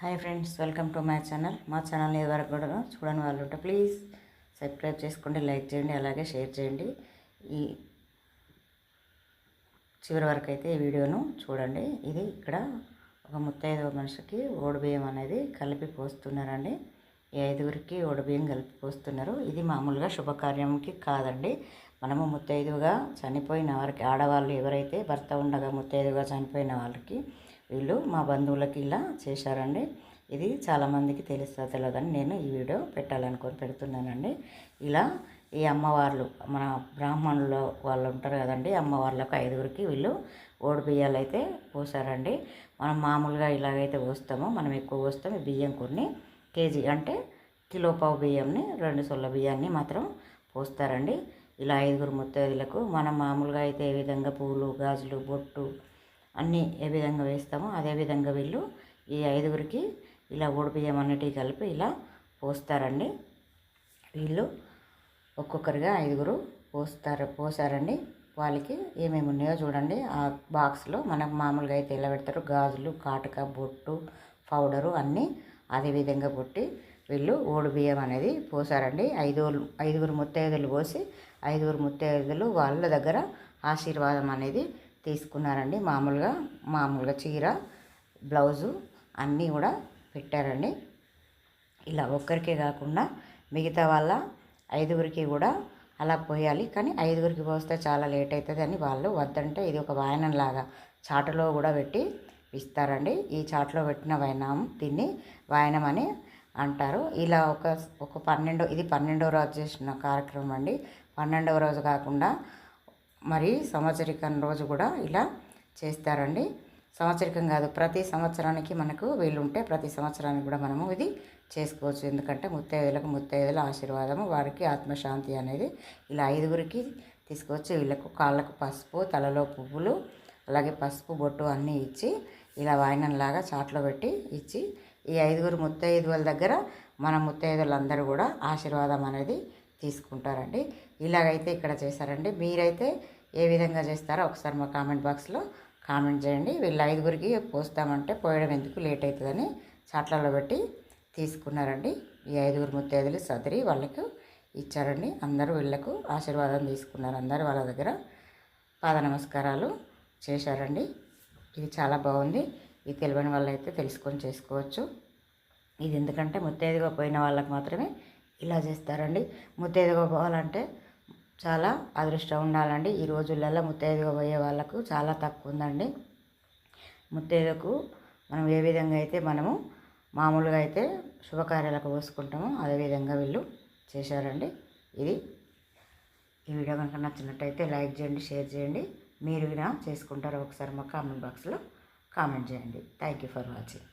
Hi friends welcome to my channel. మా channel ఇదివరకు కూడా చూడని వాళ్ళు ఉంటే ప్లీజ్ సబ్స్క్రైబ్ చేసుకోండి లైక్ చేయండి అలాగే షేర్ చేయండి. ఈ చివరి వరకు అయితే ఈ వీడియోను చూడండి. ఇది ఇక్కడ ఒక ముత్తైదు మనిషికి ఓడిబియ్యం అనేది కలిపి పోస్తున్నారండి. ఈ ఐదుగురికి ఓడిబియ్యం కలిపి పోస్తున్నారు. ఇది మామూలుగా శుభకార్యంకి కాదండి. మనము ముత్తైదుగా చనిపోయిన వారికి ఆడవాళ్ళు ఎవరైతే భర్త ఉండగా ముత్తైదుగా చనిపోయిన వాళ్ళకి వీళ్ళు మా బంధువులకి ఇలా చేశారండి. ఇది చాలామందికి తెలుస్తా తెలియదని నేను ఈ వీడియో పెట్టాలనుకొని పెడుతున్నానండి. ఇలా ఈ అమ్మవార్లు మన బ్రాహ్మణుల వాళ్ళు ఉంటారు కదండి అమ్మవార్లకు ఐదుగురికి వీళ్ళు ఓడి బియ్యాలు అయితే పోసారండి. మనం మామూలుగా ఇలాగైతే పోస్తామో మనం ఎక్కువ పోస్తాం ఈ బియ్యం కొన్ని కేజీ అంటే కిలో పావు బియ్యంని రెండు సొల్ల బియ్యాన్ని మాత్రం పోస్తారండి. ఇలా ఐదుగురు ముత్తైదులకు మనం మామూలుగా అయితే ఏ విధంగా పూలు గాజులు బొట్టు అన్నీ ఏ విధంగా వేస్తామో అదే విధంగా వీళ్ళు ఈ ఐదుగురికి ఇలా బియ్యం అన్నిటికీ కలిపి ఇలా పోస్తారండి. వీళ్ళు ఒక్కొక్కరిగా ఐదుగురు పోస్తారు పోసారండి. వాళ్ళకి ఏమేమి ఉన్నాయో చూడండి. ఆ బాక్స్లో మనకు మామూలుగా అయితే ఎలా పెడతారు? గాజులు కాటక బొట్టు పౌడరు అన్నీ అదే విధంగా పుట్టి వీళ్ళు ఓడి బియ్యం అనేది పోసారండి. ఐదుగురు ఐదుగురు ముత్తైదులు పోసి ఐదుగురు ముత్తైదులు వాళ్ళ దగ్గర ఆశీర్వాదం అనేది తీసుకున్నారండి. మామూలుగా మామూలుగా చీర బ్లౌజు అన్నీ కూడా పెట్టారండి. ఇలా ఒక్కరికే కాకుండా మిగతా వాళ్ళ ఐదుగురికి కూడా అలా పోయాలి. కానీ ఐదుగురికి పోస్తే చాలా లేట్ అవుతుంది అని వాళ్ళు వద్దంటే ఇది ఒక వాయనంలాగా చాటలో కూడా పెట్టి ఇస్తారండి. ఈ చాట్లో పెట్టిన వాయనం దీన్ని వాయనం అని అంటారు. ఇలా ఒక ఒక పన్నెండో ఇది పన్నెండో రోజు చేసిన కార్యక్రమం అండి. పన్నెండవ రోజు కాకుండా మరి సంవత్సరికం రోజు కూడా ఇలా చేస్తారండి. సంవత్సరికం కాదు ప్రతి సంవత్సరానికి మనకు వీలుంటే ప్రతి సంవత్సరానికి కూడా మనము ఇది చేసుకోవచ్చు. ఎందుకంటే ముత్తైదులకు ముత్తైదుల ఆశీర్వాదము వారికి ఆత్మశాంతి అనేది ఇలా ఐదుగురికి తీసుకొచ్చి వీళ్ళకు కాళ్ళకు పసుపు తలలో పువ్వులు అలాగే పసుపు బొట్టు అన్నీ ఇచ్చి ఇలా వాయినంలాగా చాట్లో పెట్టి ఇచ్చి ఈ ఐదుగురు ముత్తైదువుల దగ్గర మన ముత్తైదులందరూ కూడా ఆశీర్వాదం అనేది తీసుకుంటారండి. ఇలాగైతే ఇక్కడ చేశారండి. మీరైతే ఏ విధంగా చేస్తారో ఒకసారి మా కామెంట్ బాక్స్లో కామెంట్ చేయండి. వీళ్ళు ఐదుగురికి పోస్తామంటే పోయడం ఎందుకు లేట్ అవుతుందని చాట్లలో పెట్టి తీసుకున్నారండి. ఈ ఐదుగురు ముత్తైదులు సదిరి వాళ్ళకు ఇచ్చారండి. అందరూ వీళ్ళకు ఆశీర్వాదం తీసుకున్నారు. అందరూ వాళ్ళ దగ్గర పాద నమస్కారాలు చేశారండి. ఇది చాలా బాగుంది. ఇది తెలియని వాళ్ళైతే తెలుసుకొని చేసుకోవచ్చు. ఇది ఎందుకంటే ముత్తైదుగా పోయిన వాళ్ళకి మాత్రమే ఇలా చేస్తారండి. ముత్తైదుగా పోవాలంటే చాలా అదృష్టం ఉండాలండి. ఈ రోజులలో ముత్తైదుగా పోయే వాళ్ళకు చాలా తక్కువ ఉందండి. ముత్తైదుకు మనం ఏ విధంగా అయితే మనము మామూలుగా అయితే శుభకార్యాలకు పోసుకుంటామో అదేవిధంగా వీళ్ళు చేశారండి. ఇది ఈ వీడియో కనుక నచ్చినట్టయితే లైక్ చేయండి షేర్ చేయండి. మీరు వినా చేసుకుంటారో ఒకసారి మా కామెంట్ బాక్స్లో కామెంట్ చేయండి. Thank you for watching.